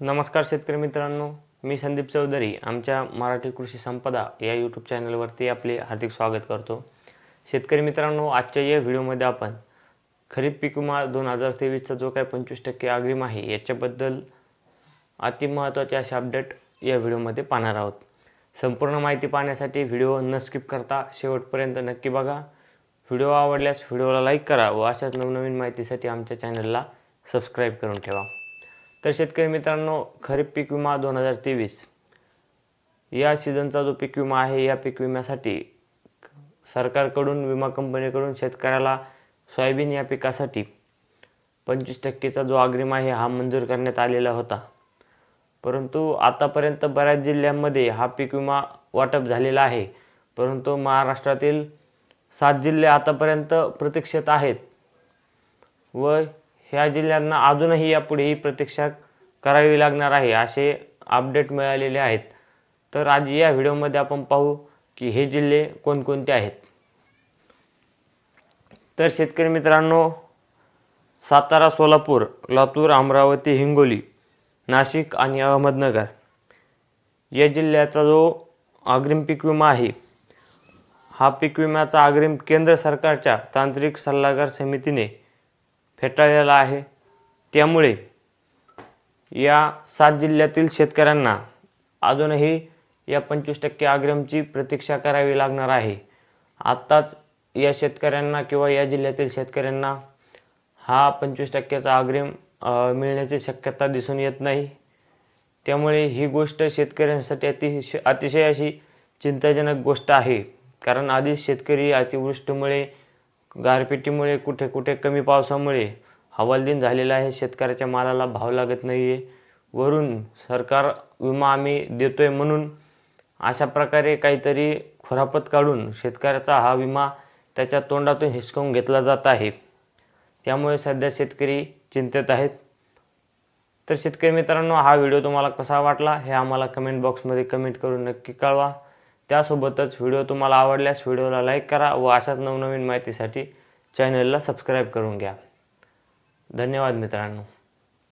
नमस्कार शेतकरी मित्रांनो मी संदीप चौधरी आमच्या मराठी कृषी संपदा या यूट्यूब चॅनलवरती आपले हार्दिक स्वागत करतो. शेतकरी मित्रांनो आजच्या या व्हिडिओमध्ये आपण खरीप पीक विमा दोन हजार तेवीसचा जो काही पंचवीस टक्के अग्रिम आहे याच्याबद्दल अतिमहत्त्वाचे असे अपडेट या व्हिडिओमध्ये पाहणार आहोत. संपूर्ण माहिती पाहण्यासाठी व्हिडिओ न स्किप करता शेवटपर्यंत नक्की बघा. व्हिडिओ आवडल्यास व्हिडिओला लाईक करा व अशाच नवनवीन माहितीसाठी आमच्या चॅनलला सबस्क्राईब करून ठेवा. तर शेतकरी मित्रांनो खरीप पीक विमा दोन हजार तेवीस. या सीझनचा जो पीक विमा आहे या पीक विम्यासाठी सरकारकडून विमा कंपनीकडून शेतकऱ्याला सोयाबीन या पिकासाठी पंचवीस टक्केचा जो अग्रिम आहे हा मंजूर करण्यात आलेला होता. परंतु आतापर्यंत बऱ्याच जिल्ह्यांमध्ये हा पीक विमा वाटप झालेला आहे. परंतु महाराष्ट्रातील सात जिल्हे आतापर्यंत प्रतीक्षेत आहेत. व ह्या जिल्ह्यांना अजूनही यापुढेही प्रतीक्षा करावी लागणार आहे असे अपडेट मिळालेले आहेत. तर आज या व्हिडिओमध्ये आपण पाहू की हे जिल्हे कोणकोणते आहेत. तर शेतकरी मित्रांनो सातारा सोलापूर लातूर अमरावती हिंगोली नाशिक आणि अहमदनगर या जिल्ह्याचा जो अग्रिम पीक विमा आहे हा पीक विम्याचा अग्रिम केंद्र सरकारच्या तांत्रिक सल्लागार समितीने फेटाळलेला आहे. त्यामुळे या सात जिल्ह्यातील शेतकऱ्यांना अजूनही या पंचवीस टक्के अग्रिमची प्रतीक्षा करावी लागणार आहे. आत्ताच या शेतकऱ्यांना किंवा या जिल्ह्यातील शेतकऱ्यांना हा पंचवीस टक्क्याचा अग्रिम मिळण्याची शक्यता दिसून येत नाही. त्यामुळे ही गोष्ट शेतकऱ्यांसाठी अतिशय अतिशय अशी चिंताजनक गोष्ट आहे. कारण आधीच शेतकरी अतिवृष्टीमुळे गारपिटीमुळे कुठे कुठे कमी पावसामुळे हवालदिन झालेला आहे. शेतकऱ्याच्या मालाला भाव लागत नाही आहे वरून सरकार विमा आम्ही देतो आहे म्हणून अशा प्रकारे काहीतरी खुरापत काढून शेतकऱ्याचा हा विमा त्याच्या तोंडातून हिसकावून घेतला जात आहे. त्यामुळे सध्या शेतकरी चिंतेत आहेत. तर शेतकरी मित्रांनो हा व्हिडिओ तुम्हाला कसा वाटला हे आम्हाला कमेंट बॉक्समध्ये कमेंट करून नक्की कळवा. त्यासोबतच व्हिडिओ तुम्हाला आवडल्यास व्हिडिओला लाईक करा व अशाच नवनवीन माहितीसाठी चॅनलला सबस्क्राईब करून घ्या. धन्यवाद मित्रांनो.